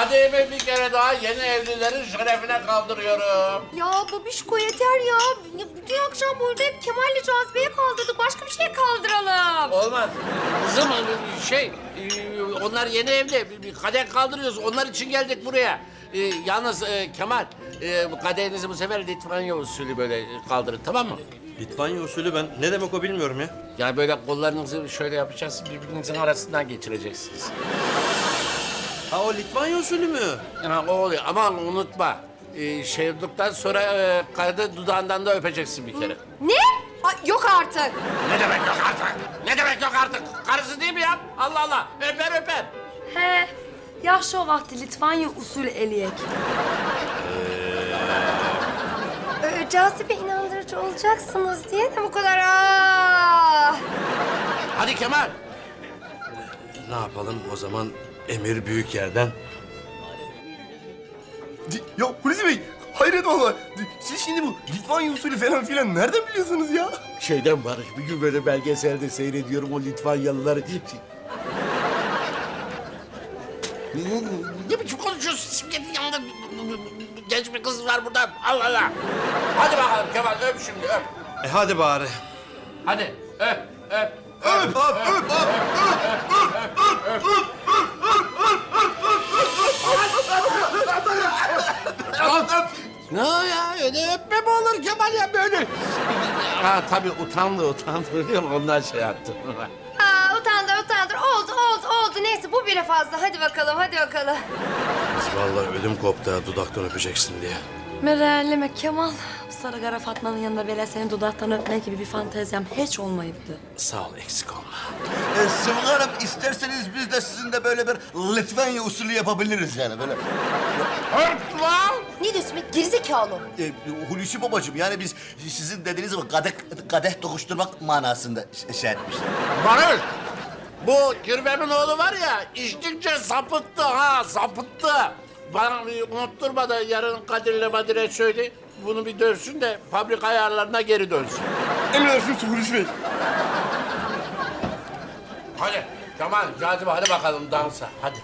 Kadehimi bir kere daha yeni evlilerin şerefine kaldırıyorum. Ya babişko yeter ya. Ya Bütün akşam burada hep Kemal'le Cazibe'ye kaldırdık. Başka bir şeye kaldıralım. Olmaz. Kızım şey, e, onlar yeni evde. Bir- Bir kadeh kaldırıyoruz. Onlar için geldik buraya. E, Yalnız e, Kemal, e, bu kadehinizi bu sefer Litvanya usulü böyle kaldırın tamam mı? Litvanya usulü ben ne demek o bilmiyorum ya. Yani böyle kollarınızı şöyle yapacaksınız, birbirinizin arasından geçireceksiniz. Ha o Litvanya usulü mü? Yani o oluyor ama unutma. E, şey olduktan sonra e, karı dudağından da öpeceksin bir kere. Ne? Ay, yok artık. Ne demek yok artık? Ne demek yok artık? Karısı değil mi ya? Allah Allah. Öper öper. He, yaxşı o vakti Litvanya usulü eləyək. Ee, Cazibe inandırıcı olacaksınız diye de bu kadar. Aa! Hadi Kemal. Ne yapalım o zaman emir büyük yerden. Ya Hulusi Bey, hayret valla. Siz şimdi bu Litvanya usulü falan filan nereden biliyorsunuz ya? Şeyden var, bir gün böyle belgeselde seyrediyorum o Litvanyalıları. Ne biçim konuşuyorsun? Simge'nin yanında genç bir kız var burada. Allah Allah. Hadi bakalım Kemal öp şimdi öp. E hadi bari. Hadi öp öp. Öp, öp, öp, öp. Ne olur Kemal ya böyle? Ha tabii utandı utandı biliyor musun? Ondan şey yaptım. Aa, utandır utandır. Oldu oldu oldu. Neyse bu bile fazla. Hadi bakalım hadi bakalım. Kız vallahi ödüm koptu ha dudaktan öpeceksin diye. Merelleme Kemal. Sarı Qara Fatmanın yanında belə seni dudaktan öpmək gibi bir fanteziyam heç olmayıbdı. Sağ ol eksik olma. Ee, Sıvı Hanım isterseniz biz de sizinle böyle bir Litvanya usulü yapabiliriz yani böyle. Öp lan! Ne diyorsun be gerizekalı? Ee, Hulusi babacığım yani biz sizin dediğiniz gibi kadeh, kadeh dokuşturmak manasında şey etmiştik. Barış! Bu Kirvem'in oğlu var ya, içtikçe sapıttı ha, sapıttı. Bana bir unutturma da yarın Kadir'le Badir'e söyle. Bunu bir dövsün de fabrika ayarlarına geri dönsün. Emredersiniz Hulusi Bey. Hadi Kemal, Cazibe hadi bakalım dansa, hadi.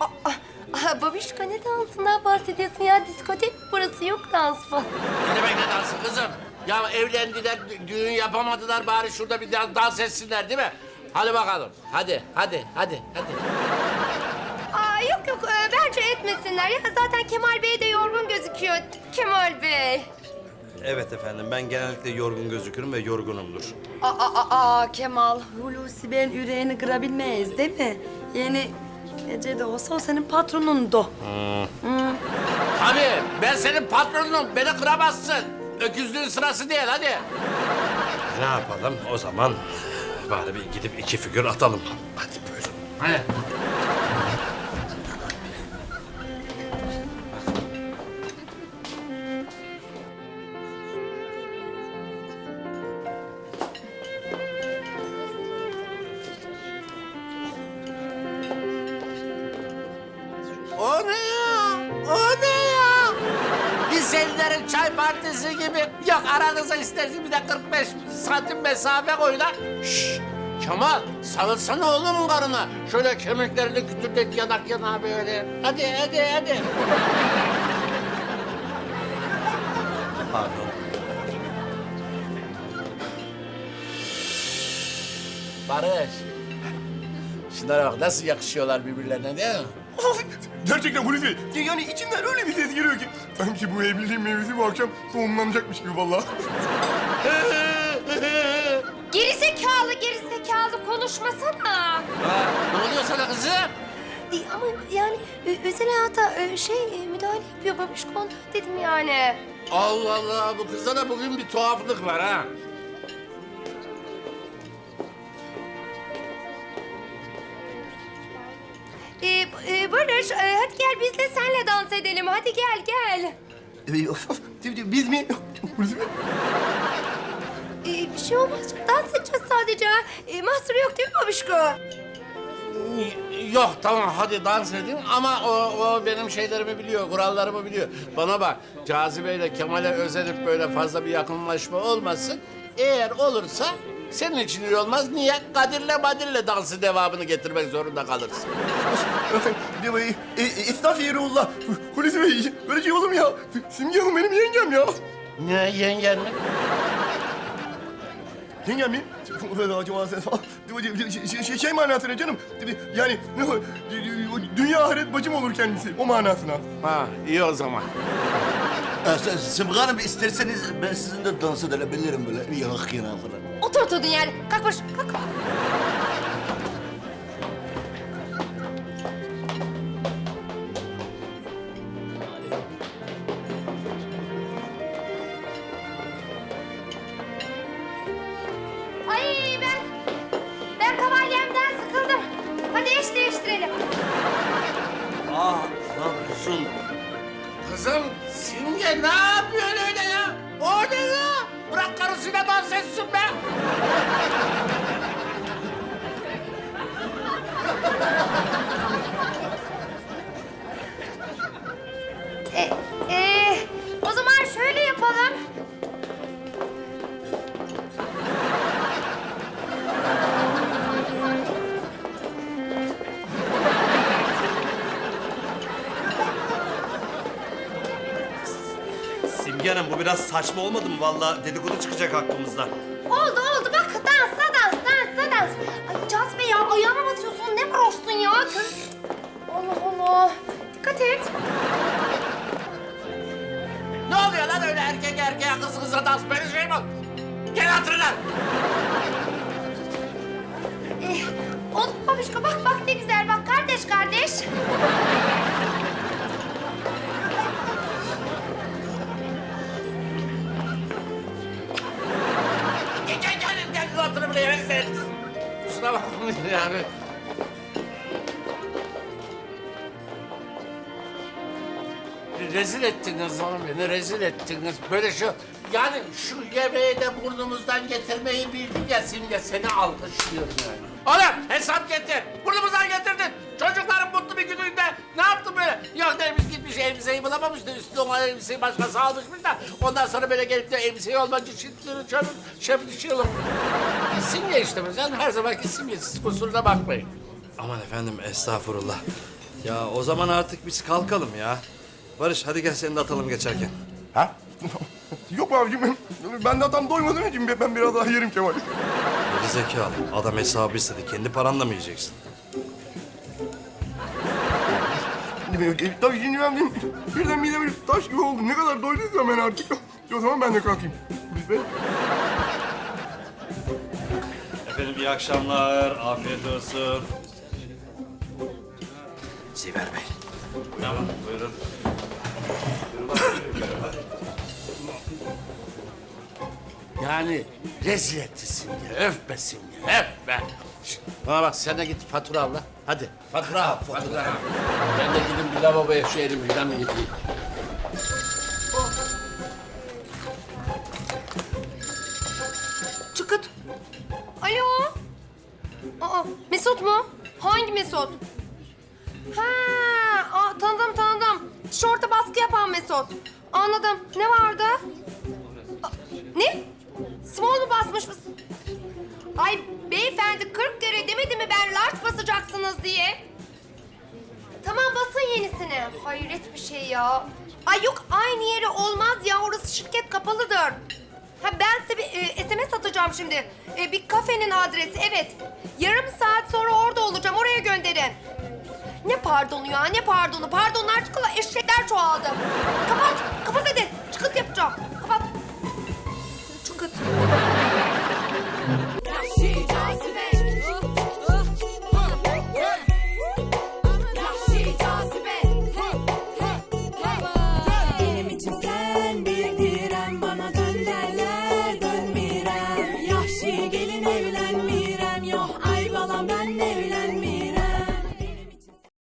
Aa, aa, babişko ne dansından bahsediyorsun ya? Diskotek burası yok dans falan. Ne demek ne dansı kızım? Ya evlendiler, dü- düğün yapamadılar bari şurada bir dans, dans etsinler değil mi? Hadi bakalım, hadi, hadi, hadi, hadi. Aa, yok yok ee, bence etmesinler ya. Zaten Kemal Bey de yorgun gözüküyor. Kemal Bey. Evet efendim ben genellikle yorgun gözükürüm ve yorgunumdur. Aa, aa, aa Kemal, Hulusi Bey'in yüreğini kırabilmeyiz değil mi? Yani gece de olsa o senin patronundu. Tabii, ben senin patronunum, beni kıramazsın. Öküzlüğün sırası değil, hadi. Ne yapalım o zaman bari bir gidip iki figür atalım. Hadi buyurun. Hadi. Liselilerin çay partisi gibi. Yok aranıza istersen bir de 45 santim mesafe koy lan. Şşş! Kemal sarılsana oğlum karına. Şöyle kemiklerini kütürtet yanak yana böyle. Hadi hadi hadi. Pardon. Barış. Şunlara bak nasıl yakışıyorlar birbirlerine değil mi? Gerçekten Hulusi Bey. Yani içimden öyle bir ses geliyor ki. Sanki bu evliliğin meyvesi bu akşam tohumlanacakmış gibi vallahi. Gerizekalı gerizekalı konuşmasana. Ha, ne oluyor sana kızım? Ee, ama yani e, özel hayata e, şey e, müdahale yapıyor babişko ondan dedim yani. Allah Allah bu kızda da bugün bir tuhaflık var ha. Ee, e, Barış e, hadi gel biz de senle dans edelim. Hadi gel gel. Ee, Biz mi? Hulusi Bey. Ee, bir şey olmaz. Dans edeceğiz sadece. Ee, mahsuru yok değil mi babişko? Yok tamam hadi dans edin ama o, o benim şeylerimi biliyor, kurallarımı biliyor. Bana bak Cazibe ile Kemal'e özenip böyle fazla bir yakınlaşma olmasın. Eğer olursa Senin için iyi olmaz. Niye? Kadir'le Madir'le dansı devamını getirmek zorunda kalırsın. E, e, estağfirullah. Hulusi Bey, böyle şey olur mu ya? Simge Hanım benim yengem ya. Ne yengen mi? Yengem mi? Acaba sen... Şey, şey, şey manasına canım. Yani dünya ahiret bacım olur kendisi. O manasına. Ha iyi o zaman. Ee, Simge Hanım isterseniz ben sizinle dans edebilirim böyle yanak yana falan. Otur oturdun yani. Kalk Barış kalk. Ay ben, ben kavalyemden sıkıldım. Hadi eş değiştirelim. Aa ne yapıyorsun? Kızım Simge ne yapıyorsun öyle ya? O ne ya? Bırak karısıyla dans etsin be. Simge Hanım bu biraz saçma olmadı mı? Vallahi dedikodu çıkacak hakkımızda. Oldu oldu bak dansa dans dansa dans. Ay Cazibe ya ayağıma basıyorsun ne varoşsun ya. Kız. Allah Allah. Dikkat et. Ne oluyor lan öyle erkek erkeğe kız kıza dans böyle şey mi? olur? Gel hatırına. Ee, oldu babişko bak bak ne güzel bak kardeş kardeş. Buraya sen. Kusura bakmayın yani. Rezil ettiniz oğlum beni, rezil ettiniz. Böyle şu, yani şu yemeği de burnumuzdan getirmeyi bildik ya Simge, seni alkışlıyorum yani. Oğlum hesap getir, burnumuzdan getirdin. Çocukların mutlu bir gününde ne yaptın böyle? Yok neymiş gitmiş elbiseyi bulamamış da üstüne o elbiseyi başkası almışmış da ondan sonra böyle gelip de elbiseyi şıkkını çabuk şöyle şey olur. Simge işte canım, her zamanki Simge, siz kusuruna bakmayın. Aman efendim estağfurullah. Ya o zaman artık biz kalkalım ya. Barış hadi gel seni de atalım geçerken. Ha? Yok abicim. Ben de tam doymadığım için ben biraz daha yerim Kemal. Geri zekalı. Adam hesabı istedi. Kendi paranla mı yiyeceksin? Tabii şimdi ben bir- birden midem böyle taş gibi oldu. Ne kadar doyduysam ben artık. O zaman ben de kalkayım. Biz Bey. Efendim iyi akşamlar. Afiyet olsun. Ziver Bey. Tamam buyurun. Yani rezil etti Simge. Öf be Simge, öf be. Şişt, Bana bak sen de git fatura al lan. Hadi fatura al. Ben de gidin bir lavaboya şu elimi falan getireyim. Large basacaksınız diye? Tamam basın yenisini. Hayret bir şey ya. Ay yok aynı yere olmaz ya orası şirket kapalıdır. Ha ben size bir e, SMS atacağım şimdi. E, bir kafenin adresi evet. Yarım saat sonra orada olacağım oraya gönderin. Ne pardonu ya ne pardonu. Pardonlar çıkıla eşekler çoğaldı. Kapat kapat hadi çıkıt yapacağım. Kapat.